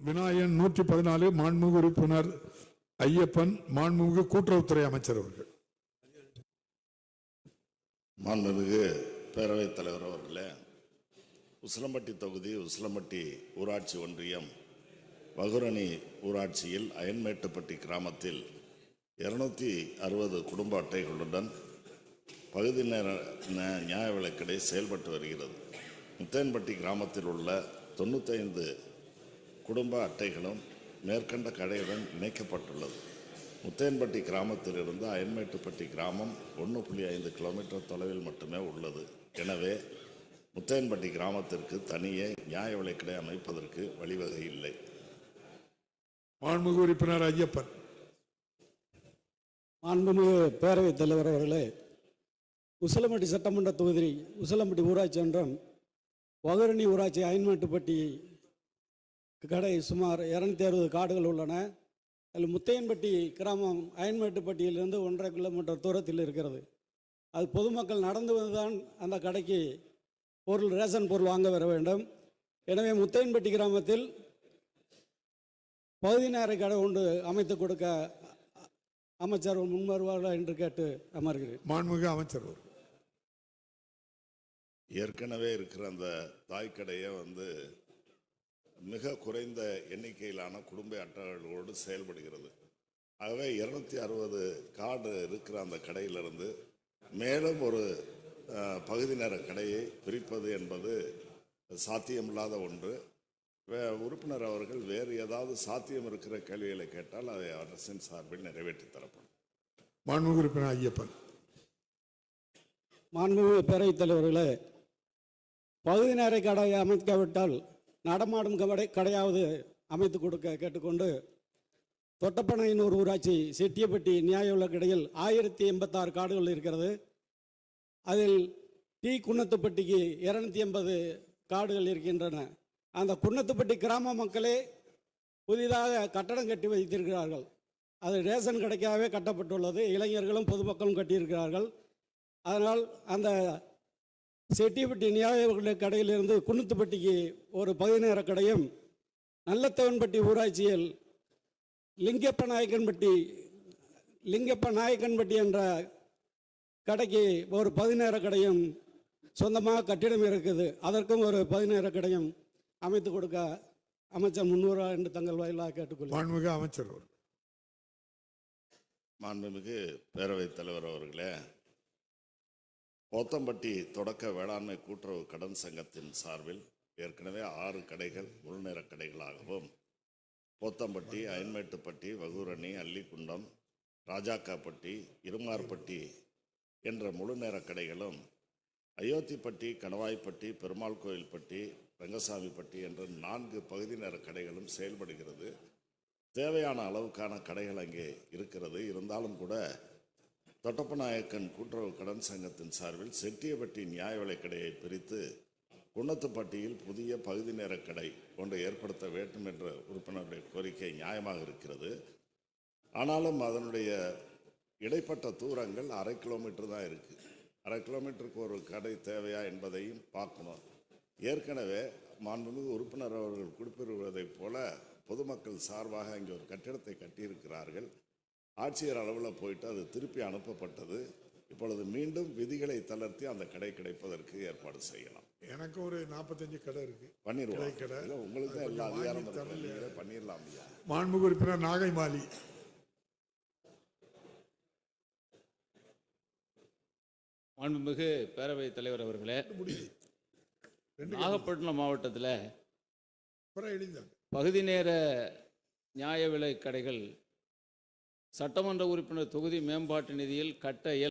விநாயகன் நூற்றி பதினாலு மாண்புமிகு உறுப்பினர் ஐயப்பன் மாண்புமிகு கூட்டுறவுத்துறை அமைச்சர் அவர்கள். மாண்புமிகு பேரவைத் தலைவர் அவர்களே உசிலம்பட்டி தொகுதி உசிலம்பட்டி ஊராட்சி ஒன்றியம் வகுரணி ஊராட்சியில் அயன்மேட்டுப்பட்டி கிராமத்தில் இருநூத்தி அறுபது குடும்ப அட்டைகளுடன் பகுதி நேர நியாய விளக்கடை செயல்பட்டு வருகிறது. முத்தேன்பட்டி கிராமத்தில் உள்ள தொண்ணூத்தைந்து குடும்ப அட்டைகளும் மேற்கண்ட கடையுடன் இணைக்கப்பட்டுள்ளது. முத்தேன்பட்டி கிராமத்திலிருந்து அயன்மேட்டுப்பட்டி கிராமம் ஒன்று புள்ளி ஐந்து கிலோமீட்டர் தொலைவில் மட்டுமே உள்ளது. எனவே முத்தேன்பட்டி கிராமத்திற்கு தனியே நியாய விலைக்கடை அமைப்பதற்கு வழிவகை இல்லை. மாண்புமிகு உறுப்பினர் ஐயப்பன். மாண்புமிகு பேரவைத் தலைவர் அவர்களே உசிலம்பட்டி சட்டமன்ற தொகுதி உசிலம்பட்டி ஊராட்சி ஒன்றம் வகுரணி ஊராட்சி அயன்மேட்டுப்பட்டி கடை சுமார் இரநூத்தி அறுபது காடுகள் உள்ளன. அதில் முத்தையன்பட்டி கிராமம் அயன்மேட்டுப்பட்டியிலிருந்து ஒன்றரை கிலோமீட்டர் தூரத்தில் இருக்கிறது. அது பொதுமக்கள் நடந்து வந்துதான் அந்த கடைக்கு பொருள் ரேஷன் பொருள் வாங்க வர வேண்டும். எனவே முத்தையன்பட்டி கிராமத்தில் பகுதி நேர கடை ஒன்று அமைத்து கொடுக்க அமைச்சர் முன்வருவார்களா என்று கேட்டு அமர்கிறேன். மாண்புமிகு அமைச்சர் அவர்கள். ஏற்கனவே இருக்கிற அந்த தாய்க்கடையை வந்து மிக குறைந்த எண்ணிக்கையிலான குடும்ப அட்டைகளோடு செயல்படுகிறது. ஆகவே இருநூத்தி அறுபது கார்டு இருக்கிற அந்த கடையிலிருந்து மேலும் ஒரு பகுதி நேர கடையை பிரிப்பது என்பது சாத்தியமில்லாத ஒன்று. வே- உறுப்பினர் அவர்கள் வேறு ஏதாவது சாத்தியம் இருக்கிற கேள்விகளை கேட்டால் அதை அரசின் சார்பில் நிறைவேற்றி தரப்படும். மாண்புமிகு உறுப்பினர் ஐயப்பன். மாண்புமிகு பேரவைத் தலைவர்களே பகுதி நேர கடை அமைக்காவிட்டால் நடமாடும் கடை கடையாவது அமைத்து கொடுக்க கேட்டுக்கொண்டு தொட்டப்பனையனூர் ஊராட்சி செட்டியப்பட்டி நியாய விலைக் ஆயிரத்தி எண்பத்தாறு காடுகள் இருக்கிறது. அதில் டி குன்னத்துப்பட்டிக்கு இரநூத்தி எண்பது காடுகள் இருக்கின்றன. அந்த குன்னத்துப்பட்டி கிராம மக்களே புதிதாக கட்டடம் கட்டி வைத்திருக்கிறார்கள். அது ரேஷன் கடைக்காகவே கட்டப்பட்டுள்ளது. இளைஞர்களும் பொதுமக்களும் கட்டியிருக்கிறார்கள். அதனால் அந்த செட்டிப்பட்டி நியாய விலைக் கடையிலிருந்து குன்னத்துப்பட்டிக்கு ஒரு பகுதி நேர கடையும் நல்லத்தவன்பட்டி ஊராட்சியில் லிங்கப்ப நாயக்கன்பட்டி லிங்கப்ப நாயக்கன்பட்டி என்ற கடைக்கு ஒரு பதினேற கடையும் சொந்தமாக கட்டிடம் இருக்குது. அதற்கும் ஒரு பதினேற கடையும் அமைத்து கொடுக்க அமைச்சர் முன்னூறா என்று தங்கள் வாயிலாக கேட்டுக்கொள்கிறேன். மாண்புமிகு அமைச்சர் அவர்கள். மாண்புமிகு பேரவைத் தலைவர் அவர்களே போத்தம்பட்டி தொடக்க வேளாண்மை கூட்டுறவு கடன் சங்கத்தின் சார்பில் ஏற்கனவே ஆறு கடைகள் முழுநேர கடைகளாகவும் போத்தம்பட்டி அயன்மேட்டுப்பட்டி வகுரணி அள்ளிக்குண்டம் ராஜாக்காப்பட்டி இருமார்பட்டி என்ற முழுநேர கடைகளும் அயோத்திப்பட்டி கணவாய்ப்பட்டி பெருமாள் கோயில்பட்டி ரங்கசாமிப்பட்டி என்ற நான்கு பகுதி நேர கடைகளும் செயல்படுகிறது. தேவையான அளவுக்கான கடைகள் அங்கே இருக்கிறது. இருந்தாலும் கூட தொட்டப்பநாயக்கன் கூட்டுறவு கடன் சங்கத்தின் சார்பில் செட்டியப்பட்டி நியாய விலைக்கடையை பிரித்து குன்னத்துப்பட்டியில் புதிய பகுதி நேர கடை ஒன்றை ஏற்படுத்த வேண்டும் என்ற உறுப்பினருடைய கோரிக்கை நியாயமாக இருக்கிறது. ஆனாலும் அதனுடைய இடைப்பட்ட தூரங்கள் அரை கிலோமீட்டர் தான் இருக்குது அரை கிலோமீட்டருக்கு ஒரு கடை தேவையா என்பதையும் பார்க்கணும். ஏற்கனவே மாண்புமிகு உறுப்பினர் அவர்கள் குறிப்பிடுவதைப் போல பொதுமக்கள் சார்பாக இங்கே ஒரு கட்டிடத்தை கட்டியிருக்கிறார்கள். ஆட்சியர் அளவில் போயிட்டு அது திருப்பி அனுப்பப்பட்டது. இப்பொழுது மீண்டும் விதிகளை தளர்த்தி அந்த கடை கிடைப்பதற்கு ஏற்பாடு செய்யலாம். எனக்கு ஒரு நாற்பத்தஞ்சு கடை இருக்கு. பண்ணிடுவோம். இல்லை, உங்களுக்கு தான் எல்லா அதிகாரம் பண்ணிடலாம் உறுப்பினர் நாகை மாலி மாண்புமிகு பேரவைத் தலைவர் அவர்களே நாகப்பட்டினம் மாவட்டத்தில் பகுதி நேர நியாய விலை கடைகள் சட்டமன்ற உறுப்பினர் தொகுதி மேம்பாட்டு நிதியில் கட்ட இயல்